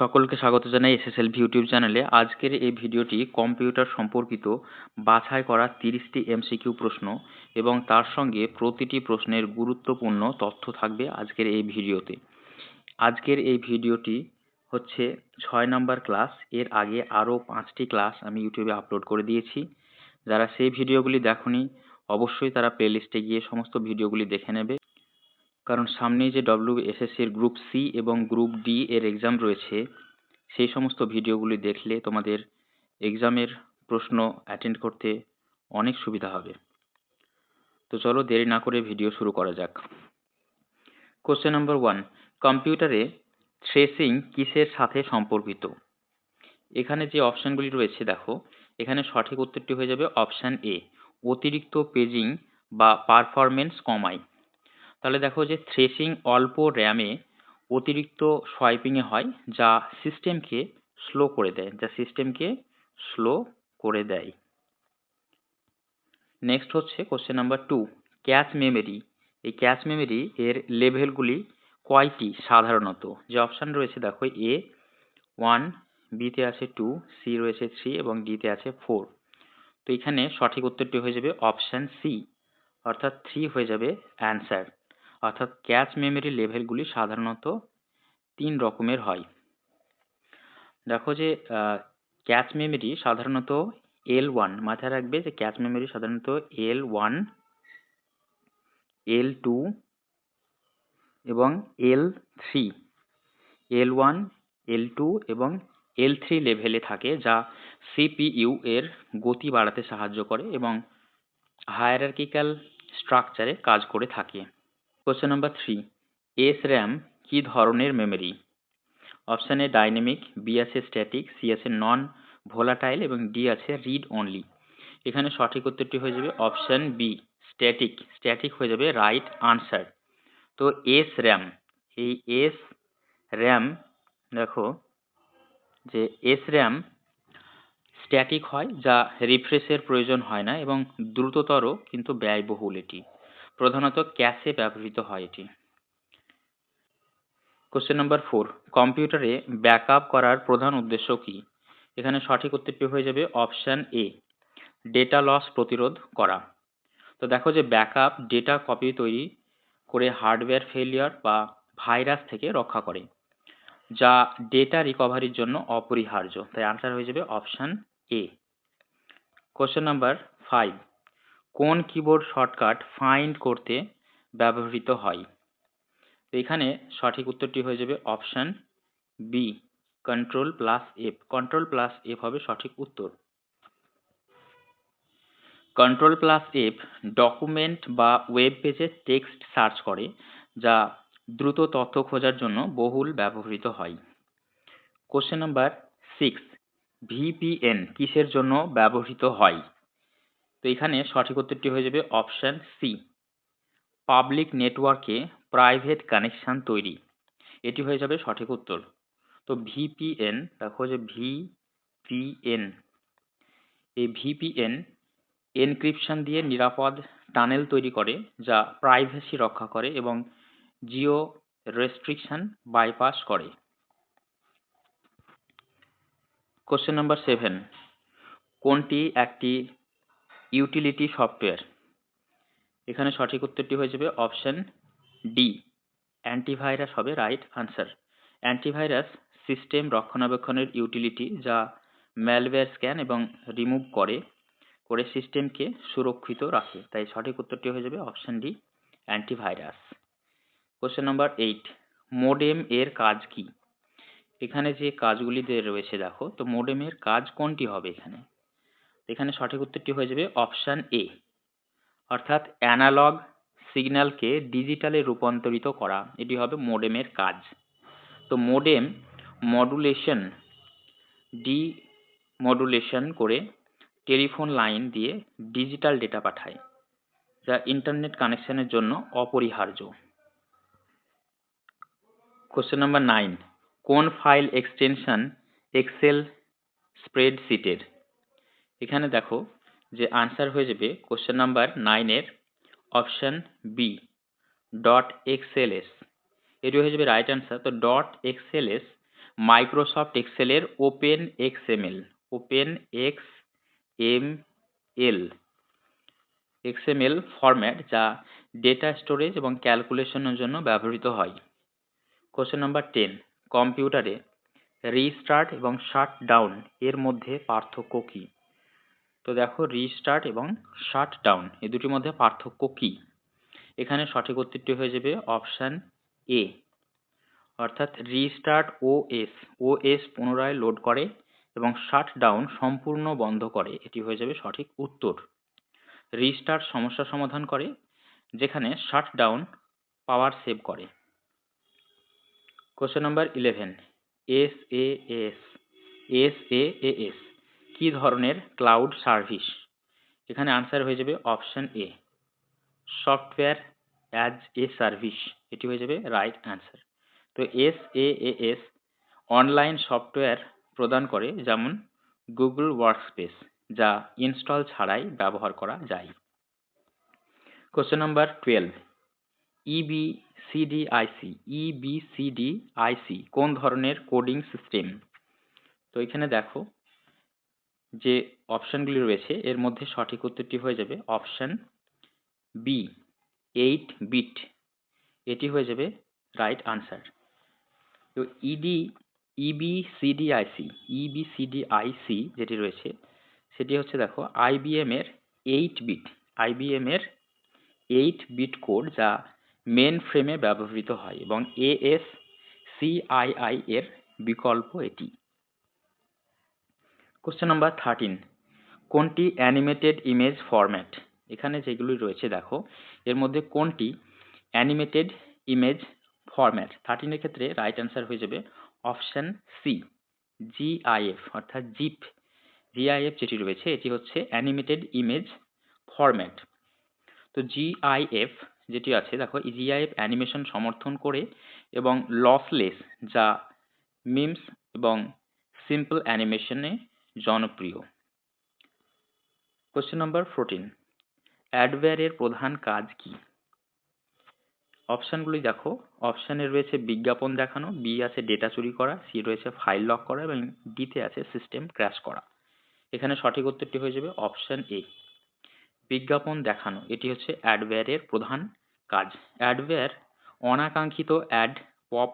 সকলকে স্বাগত জানাই এসএসএল ইউটিউব চ্যানেলে। আজকের এই ভিডিওটি কম্পিউটার সম্পর্কিত বাছাই করা তিরিশটি এমসিকিউ প্রশ্ন এবং তার সঙ্গে প্রতিটি প্রশ্নের গুরুত্বপূর্ণ তথ্য থাকবে আজকের এই ভিডিওতে। আজকের এই ভিডিওটি হচ্ছে ছয় নাম্বার ক্লাস। এর আগে আরও পাঁচটি ক্লাস আমি ইউটিউবে আপলোড করে দিয়েছি। যারা সেই ভিডিওগুলি দেখনি, অবশ্যই তারা প্লেলিস্টে গিয়ে সমস্ত ভিডিওগুলি দেখে নেবে। কারণ সামনেই যে ডব্লিউ এসএসসির গ্রুপ সি এবং গ্রুপ ডি এর এক্সাম রয়েছে, সেই সমস্ত ভিডিওগুলি দেখলে তোমাদের এক্সামের প্রশ্ন অ্যাটেন্ড করতে অনেক সুবিধা হবে। তো চলো দেরি না করে ভিডিও শুরু করা যাক। কোশ্চেন নাম্বার ওয়ান কম্পিউটারে থ্রেসিং কিসের সাথে সম্পর্কিত? এখানে যে অপশানগুলি রয়েছে দেখো, এখানে সঠিক উত্তরটি হয়ে যাবে অপশান এ অতিরিক্ত পেজিং বা পারফরমেন্স কমায়। তাহলে দেখো যে থ্রেসিং অল্প র্যামে অতিরিক্ত সোয়াইপিংয়ে হয়, যা সিস্টেমকে স্লো করে দেয়, যা সিস্টেমকে স্লো করে দেয়। নেক্সট হচ্ছে question number two cache memory এই ক্যাশ মেমোরি এর লেভেলগুলি কয়টি সাধারণত? যে অপশান রয়েছে দেখো এ ওয়ান বিতে আছে টু সি রয়েছে থ্রি এবং ডিতে আছে ফোর তো এখানে সঠিক উত্তরটি হয়ে যাবে অপশান সি অর্থাৎ থ্রি হয়ে যাবে অ্যান্সার অর্থাৎ ক্যাচ মেমোরি লেভেলগুলি সাধারণত তিন রকমের হয়। দেখো যে ক্যাচ মেমোরি সাধারণত এল ওয়ান মাথায় রাখবে যে ক্যাচ মেমোরি সাধারণত এল ওয়ান এল টু এবং L three L one L two এবং এল থ্রি লেভেলে থাকে, যা সিপিইউ এর গতি বাড়াতে সাহায্য করে এবং হায়ারার্কিক্যাল স্ট্রাকচারে কাজ করে থাকে। Question number three S RAM কী ধরনের মেমোরি অপশান ডাইনামিক বি আছে স্ট্যাটিক সি আছে নন ভোলাটাইল এবং ডি আছে রিড অনলি এখানে সঠিক উত্তরটি হয়ে যাবে অপশান বি স্ট্যাটিক স্ট্যাটিক হয়ে যাবে রাইট আনসার তো এস র্যাম এই এস র্যাম দেখো, যে এস র্যাম স্ট্যাটিক হয়, যা রিফ্রেশের প্রয়োজন হয় না এবং দ্রুততর কিন্তু ব্যয়বহুল এটি। প্রধানত ক্যাশে ব্যবহৃত হয় এটি। কোশ্চেন নাম্বার ফোর কম্পিউটারে ব্যাকআপ করার প্রধান উদ্দেশ্য কি? এখানে সঠিক উত্তরটি হয়ে যাবে অপশান এ ডেটা লস প্রতিরোধ করা। তো দেখো যে ব্যাকআপ ডেটা কপি তৈরি করে হার্ডওয়্যার ফেলিয়ার বা ভাইরাস থেকে রক্ষা করে, যা ডেটা রিকভারির জন্য অপরিহার্য। তাই আনসার হয়ে যাবে option A question number five কোন কিবোর্ড শর্টকাট ফাইন্ড করতে ব্যবহৃত হয়? তো এখানে সঠিক উত্তরটি হয়ে যাবে option B control plus F control plus F হবে সঠিক উত্তর। কন্ট্রোল প্লাস এফ ডকুমেন্ট বা ওয়েব পেজে টেক্সট সার্চ করে, যা দ্রুত তথ্য খোঁজার জন্য বহুল ব্যবহৃত হয়। কোশ্চেন নাম্বার সিক্স ভিপিএন কিসের জন্য ব্যবহৃত হয়? তো এখানে সঠিক উত্তরটি হয়ে যাবে অপশান সি পাবলিক নেটওয়ার্কে প্রাইভেট কানেকশান তৈরি। এটি হয়ে যাবে সঠিক উত্তর। তো ভিপিএন দেখো যে ভিপিএন এই ভিপিএন এনক্রিপশন দিয়ে নিরাপদ টানেল তৈরি করে, যা প্রাইভেসি রক্ষা করে এবং জিও রেস্ট্রিকশন বাইপাস করে। কোশ্চেন নাম্বার সেভেন কোনটি একটি ইউটিলিটি সফটওয়্যার এখানে সঠিক উত্তরটি হয়ে যাবে অপশন ডি অ্যান্টিভাইরাস হবে রাইট আনসার অ্যান্টিভাইরাস সিস্টেম রক্ষণাবেক্ষণের ইউটিলিটি যা ম্যালওয়্যার স্ক্যান এবং রিমুভ করে করে সিস্টেমকে সুরক্ষিত রাখে। তাই সঠিক উত্তরটি হয়ে যাবে option D antivirus question number eight modem এর কাজ কি? এখানে যে কাজগুলি রয়েছে দেখো, তো মোডেমের কাজ কোনটি হবে এখানে? এখানে সঠিক উত্তরটি হয়ে যাবে অপশান এ। অর্থাৎ অ্যানালগ সিগন্যালকে ডিজিটালে রূপান্তরিত করা, এটি হবে মোডেমের কাজ। তো মোডেম মডুলেশন ডি মডুলেশন করে টেলিফোন লাইন দিয়ে ডিজিটাল ডেটা পাঠায়, যা ইন্টারনেট কানেকশনের জন্য অপরিহার্য। কোশ্চেন নাম্বার নাইন কোন ফাইল এক্সটেনশন এক্সেল স্প্রেডশিটের এখানে দেখো যে আনসার হয়ে যাবে কোশ্চেন নাম্বার নাইনের অপশান বি ডট এক্সএলএস এটি হয়ে যাবে রাইট আনসার তো dot XLS Microsoft এক্সেলের open X M L open X M L X M L format যা ডেটা স্টোরেজ এবং ক্যালকুলেশনের জন্য ব্যবহৃত হয়। কোশ্চেন নাম্বার টেন কম্পিউটারে রিস্টার্ট এবং শাট ডাউন এর মধ্যে পার্থক্য কী? তো দেখো রিস্টার্ট এবং শাট ডাউন এ দুটির মধ্যে পার্থক্য কী? এখানে সঠিক উত্তরটি হয়ে যাবে অপশান এ অর্থাৎ restart O S O S পুনরায় লোড করে এবং শাট ডাউন সম্পূর্ণ বন্ধ করে, এটি হয়ে যাবে সঠিক উত্তর। রিস্টার্ট সমস্যা সমাধান করে, যেখানে শাট ডাউন পাওয়ার সেভ করে question number eleven S A S S A S কি ধরনের ক্লাউড সার্ভিস এখানে আনসার হয়ে যাবে option A software as a service এটি হয়ে যাবে রাইট অ্যান্সার তো S A S online software প্রদান করে যেমন গুগল ওয়ার্কস্পেস যা ইনস্টল ছাড়াই ব্যবহার করা যায়। Question number twelve EB CDIC EBCDIC কোন ধরনের কোডিং সিস্টেম তো এখানে দেখো যে অপশানগুলি রয়েছে, এর মধ্যে সঠিক উত্তরটি হয়ে যাবে অপশান বি এইট বিট এটি হয়ে যাবে রাইট আনসার তো ইডি ইবিসিডিআইসি ইবিসিডিআইসি যেটি রয়েছে, সেটি হচ্ছে দেখো আইবিএম এর এইট বিট আইবিএম এর এইট বিট কোড যা মেন ফ্রেমে ব্যবহৃত হয় এবং এএস সিআইআই এর বিকল্প এটি। কোশ্চেন নাম্বার থার্টিন কোনটি অ্যানিমেটেড ইমেজ ফরম্যাট এখানে যেগুলি রয়েছে, দেখো। এর মধ্যে কোনটি অ্যানিমেটেড ইমেজ ফরম্যাট থার্টিনের ক্ষেত্রে রাইট অ্যান্সার হয়ে যাবে অপশান সি জিআইএফ অর্থাৎ জিপ জিআইএফ যেটি রয়েছে, এটি হচ্ছে অ্যানিমেটেড ইমেজ ফরম্যাট তো জিআইএফ যেটি আছে, দেখো জিআইএফ অ্যানিমেশন সমর্থন করে এবং লসলেস যা মিমস এবং সিম্পল অ্যানিমেশনে জনপ্রিয়। কোশ্চেন নম্বর ফোরটিন অ্যাডওয়্যারের প্রধান কাজ কি? অপশানগুলি দেখো। অপশানে রয়েছে বিজ্ঞাপন দেখানো বি আছে ডেটা চুরি করা সি রয়েছে ফাইল লক করা এবং ডিতে আছে সিস্টেম ক্র্যাশ করা। এখানে সঠিক উত্তরটি হয়ে যাবে অপশান এ বিজ্ঞাপন দেখানো, এটি হচ্ছে অ্যাডওয়্যারের প্রধান কাজ। অ্যাডওয়্যার অনাকাঙ্ক্ষিত অ্যাড পপ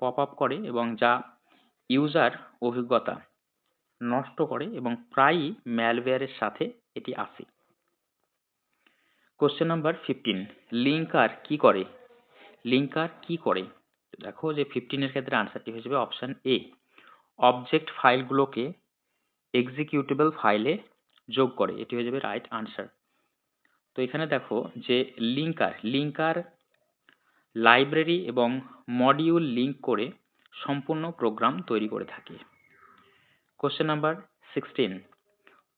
পপ আপ করে এবং যা ইউজার অভিজ্ঞতা নষ্ট করে এবং প্রায়ই ম্যালওয়্যারের সাথে এটি আসে। কোশ্চেন নাম্বার ফিফটিন লিঙ্কার কি করে? লিঙ্কার কি করে? দেখো যে ফিফটিনের ক্ষেত্রে আনসারটি হয়ে যাবে অপশান এ অবজেক্ট ফাইলগুলোকে এক্সিকিউটেবল ফাইলে যোগ করে। এটি হয়ে যাবে রাইট আনসার তো এখানে দেখো যে লিঙ্কার লিঙ্কার লাইব্রেরি এবং মডিউল লিঙ্ক করে সম্পূর্ণ প্রোগ্রাম তৈরি করে থাকে। কোশ্চেন নাম্বার সিক্সটিন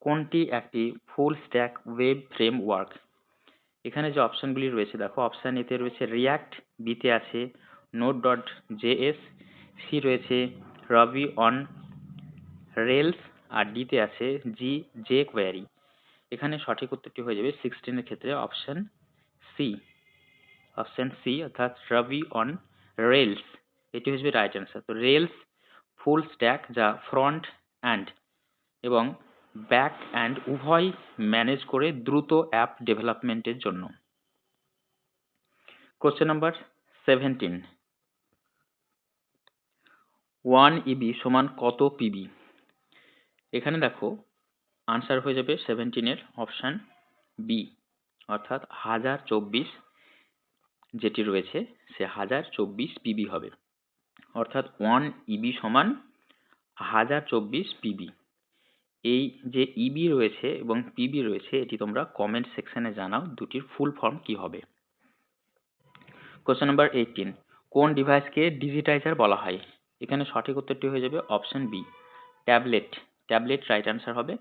কোনটি একটি ফুল স্ট্যাক ওয়েব ফ্রেমওয়ার্ক এখানে যে অপশানগুলি রয়েছে, দেখো অপশান এতে রয়েছে রিয়াক্ট বিতে আছে নোট ডট জেএস সি রয়েছে রবি অন রেলস আর ডিতে আছে জি জে কোয়ারি এখানে সঠিক উত্তরটি হয়ে যাবে সিক্সটিনের ক্ষেত্রে অপশান সি অপশান সি অর্থাৎ রবি অন রেলস এটি হচ্ছে রাইট অ্যান্সার তো রেলস ফুল স্ট্যাক যা ফ্রন্ট অ্যান্ড এবং ব্যাক অ্যান্ড উভয় ম্যানেজ করে দ্রুত অ্যাপ ডেভেলপমেন্টের জন্য। Question number seventeen one EB সমান কত পিবি এখানে দেখো আনসার হয়ে যাবে সেভেন্টিনের অপশান বি অর্থাৎ হাজার চব্বিশ যেটি রয়েছে, সে হাজার চব্বিশ পিবি হবে। অর্থাৎ ওয়ান ইবি সমান হাজার চব্বিশ পিবি। এই যে ইবি রয়েছে এবং পিবি রয়েছে, এটি তোমরা কমেন্ট সেকশনে জানাও দুটির ফুল ফর্ম কি হবে। কোশ্চেন নাম্বার এইটিন কোন ডিভাইসকে ডিজিটাইজার বলা হয়? এখানে সঠিক উত্তরটি হয়ে যাবে option B tablet tablet right answer হবে।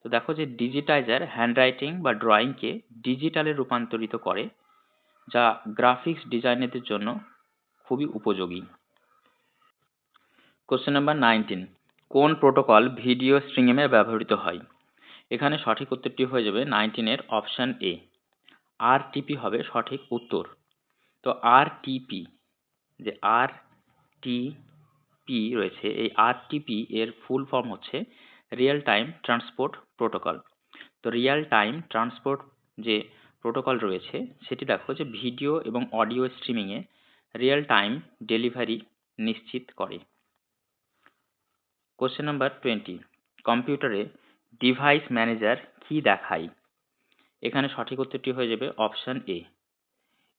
তো দেখো যে ডিজিটাইজার হ্যান্ডরাইটিং বা ড্রয়িংকে ডিজিটালে রূপান্তরিত করে, যা গ্রাফিক্স ডিজাইনারদের জন্য খুবই উপযোগী। কোশ্চেন নাম্বার নাইনটিন কোন প্রোটোকল ভিডিও স্ট্রিংমে ব্যবহৃত হয়? এখানে সঠিক উত্তরটি হয়ে যাবে নাইনটিনের অপশান এ আর টিপি হবে সঠিক উত্তর। তো আর টিপি যে আর টি আরটিপি রয়েছে, এই আরটিপি এর ফুল ফর্ম হচ্ছে রিয়েল টাইম ট্রান্সপোর্ট প্রোটোকল তো রিয়েল টাইম ট্রান্সপোর্ট যে প্রোটোকল রয়েছে, সেটি দেখো যে ভিডিও এবং অডিও স্ট্রিমিংয়ে রিয়েল টাইম ডেলিভারি নিশ্চিত করে। কোশ্চেন নাম্বার টোয়েন্টি কম্পিউটারে ডিভাইস ম্যানেজার কি দেখায়? এখানে সঠিক উত্তরটি হয়ে যাবে অপশান এ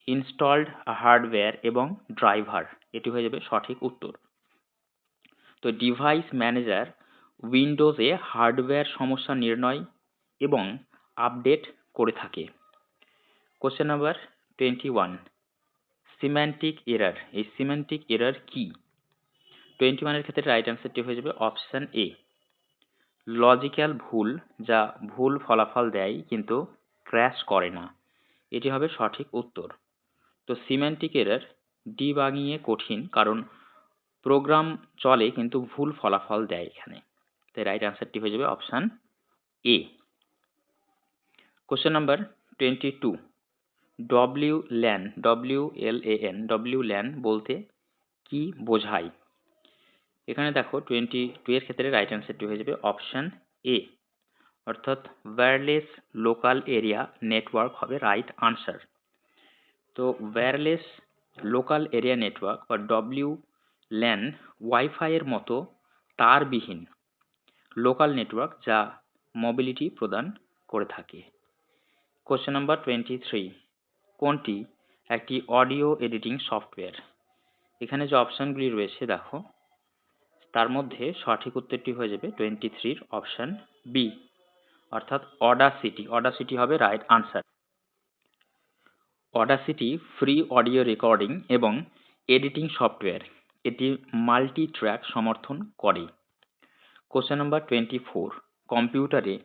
ইনস্টলড হার্ডওয়্যার এবং ড্রাইভার এটি হয়ে যাবে সঠিক উত্তর। তো ডিভাইস ম্যানেজার উইন্ডোজে হার্ডওয়্যার সমস্যা নির্ণয় এবং আপডেট করে থাকে। Question number twenty one semantic error এই সিম্যান্টিক এরার কি? টোয়েন্টি ওয়ানের ক্ষেত্রে রাইট অ্যান্সারটি হয়ে যাবে অপশান এ লজিক্যাল ভুল যা ভুল ফলাফল দেয় কিন্তু ক্র্যাশ করে না। এটি হবে সঠিক উত্তর। তো সিম্যান্টিক এরার ডিবাগিংয়ে কঠিন কারণ প্রোগ্রাম চলে কিন্তু ভুল ফলাফল দেয় এখানে। তাই রাইট অ্যান্সারটি হয়ে যাবে option A question number twenty two W LAN W L A N W LAN বলতে কি বোঝায়? এখানে দেখো টোয়েন্টি টু এর ক্ষেত্রে রাইট অ্যান্সারটি হয়ে যাবে অপশান এ অর্থাৎ ওয়্যারলেস লোকাল এরিয়া নেটওয়ার্ক হবে রাইট আনসার তো ওয়্যারলেস লোকাল এরিয়া নেটওয়ার্ক বা ডব্লিউ ল্যান ওয়াইফাইয়ের মতো তারবিহীন লোকাল নেটওয়ার্ক যা মোবিলিটি প্রদান করে থাকে। কোশ্চেন নাম্বার টোয়েন্টি থ্রি কোনটি একটি অডিও এডিটিং সফটওয়্যার এখানে যে অপশানগুলি রয়েছে, দেখো তার মধ্যে সঠিক উত্তরটি হয়ে যাবে টোয়েন্টি থ্রির অপশান বি অর্থাৎ অডাসিটি অডাসিটি হবে right answer Audacity free audio recording এবং এডিটিং সফটওয়্যার এটি মাল্টি ট্র্যাক সমর্থন করে। কোশ্চেন নাম্বার টোয়েন্টি ফোর কম্পিউটারে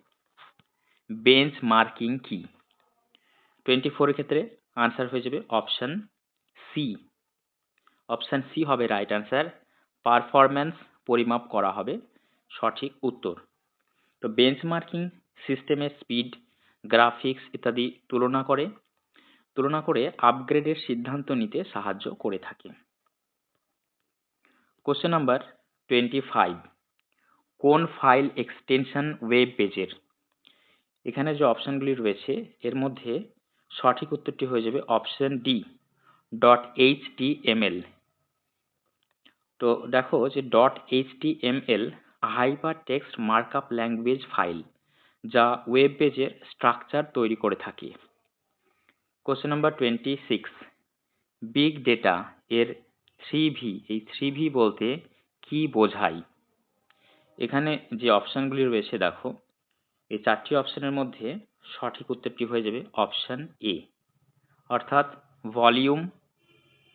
বেঞ্চ মার্কিং কি? টোয়েন্টি ফোরের ক্ষেত্রে আনসার হয়ে যাবে অপশান সি অপশান সি হবে রাইট আনসার পারফরম্যান্স পরিমাপ করা হবে। সঠিক উত্তর। তো বেঞ্চমার্কিং সিস্টেমের স্পিড গ্রাফিক্স ইত্যাদি তুলনা করে তুলনা করে আপগ্রেডের সিদ্ধান্ত নিতে সাহায্য করে থাকে। কোশ্চেন নাম্বার টোয়েন্টি ফাইভ কোন ফাইল এক্সটেনশন ওয়েব পেজের এখানে যে অপশানগুলি রয়েছে, এর মধ্যে সঠিক উত্তরটি হয়ে যাবে option D dot H T M L তো দেখো যে dot H T M L hypertext markup language file যা ওয়েব পেজের স্ট্রাকচার তৈরি করে থাকে। Question number twenty six big data এর থ্রি ভি এই থ্রি ভি বলতে কি বোঝায়? এখানে যে অপশানগুলি রয়েছে দেখো, এই চারটি অপশানের মধ্যে সঠিক উত্তরটি হয়ে যাবে অপশান এ অর্থাৎ ভলিউম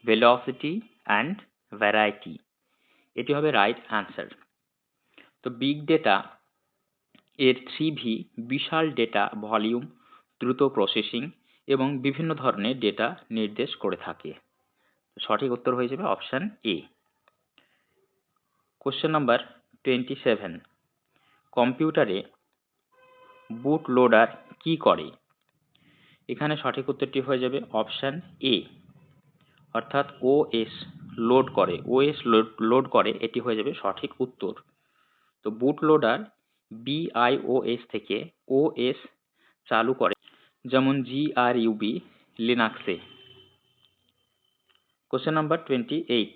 ভেলোসিটি অ্যান্ড ভ্যারাইটি এটি হবে রাইট অ্যান্সার তো বিগ ডেটা এর থ্রি ভি বিশাল ডেটা ভলিউম দ্রুত প্রসেসিং এবং বিভিন্ন ধরনের ডেটা নির্দেশ করে থাকে। সঠিক উত্তর হয়ে যাবে option A question number twenty seven কম্পিউটারে বুট লোডার কি করে? এখানে সঠিক উত্তরটি হয়ে যাবে অপশান এ অর্থাৎ ওএস লোড করে ওএস লোড করে, এটি হয়ে যাবে সঠিক উত্তর। তো বুট লোডার বিআইওএস থেকে ওএস চালু করে, যেমন জিআরইউবি লিনাক্সে কোশ্চেন নাম্বার টোয়েন্টি এইট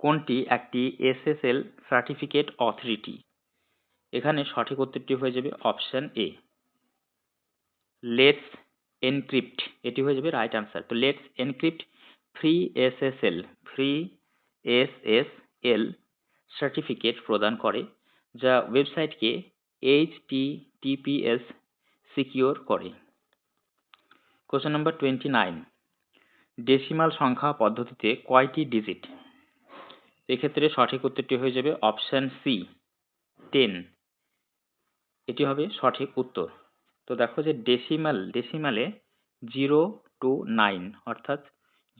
কোনটি একটি এসএসএল সার্টিফিকেট অথরিটি এখানে সঠিক উত্তরটি হয়ে যাবে অপশান এ লেটস এনক্রিপ্ট এটি হয়ে যাবে রাইট আনসার তো let's encrypt free SSL free SSL certificate প্রদান করে, যা ওয়েবসাইটকে এইচ টিপিএস সিকিওর করে। Question number twenty nine, decimal সংখ্যা পদ্ধতিতে কয়টি ডিজিট? এক্ষেত্রে সঠিক উত্তরটি হয়ে যাবে অপশান সি, টেন। এটি হবে সঠিক উত্তর। তো দেখো যে ডেসিমাল, ডেসিমালে জিরো টু নাইন, অর্থাৎ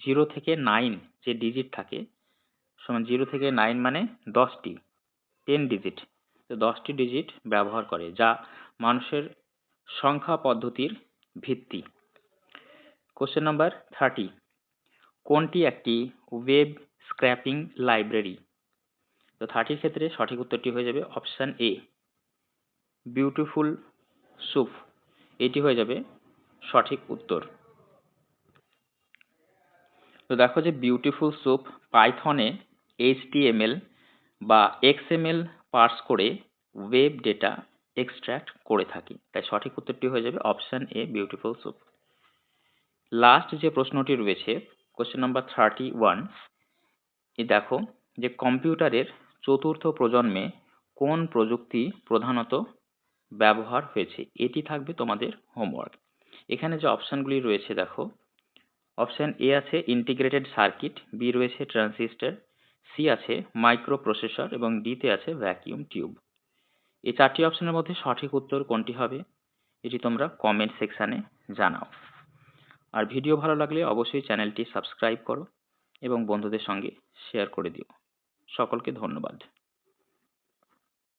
জিরো থেকে নাইন যে ডিজিট থাকে, সমান জিরো থেকে নাইন মানে দশটি টেন ডিজিট তো দশটি ডিজিট ব্যবহার করে, যা মানুষের সংখ্যা পদ্ধতির ভিত্তি। কোশ্চেন নাম্বার থার্টি কোনটি একটি ওয়েব স্ক্র্যাপিং লাইব্রেরি তো থার্টির ক্ষেত্রে সঠিক উত্তরটি হয়ে যাবে অপশান এ বিউটিফুল সুপ এটি হয়ে যাবে সঠিক উত্তর। তো দেখো যে বিউটিফুল সুপ পাইথনে এইচটিএমএল বা এক্সএমএল পার্স করে ওয়েব ডেটা এক্সট্র্যাক্ট করে থাকি। তাই সঠিক উত্তরটি হয়ে যাবে option A beautiful soup last যে প্রশ্নটি রয়েছে কোশ্চেন নাম্বার থার্টি ওয়ান এ দেখো যে কম্পিউটারের চতুর্থ প্রজন্মে কোন প্রযুক্তি প্রধানত ব্যবহার হয়েছে? এটি থাকবে তোমাদের হোমওয়ার্ক এখানে যে অপশানগুলি রয়েছে দেখো অপশান এ আছে ইন্টিগ্রেটেড সার্কিট বি রয়েছে ট্রান্সিস্টার সি আছে মাইক্রো প্রসেসর এবং ডিতে আছে ভ্যাকিউম টিউব এই চারটি অপশানের মধ্যে সঠিক উত্তর কোনটি হবে? এটি তোমরা কমেন্ট সেকশানে জানাও। আর ভিডিও ভালো লাগলে অবশ্যই চ্যানেলটি সাবস্ক্রাইব করো এবং বন্ধুদের সঙ্গে শেয়ার করে দিও। সকলকে ধন্যবাদ।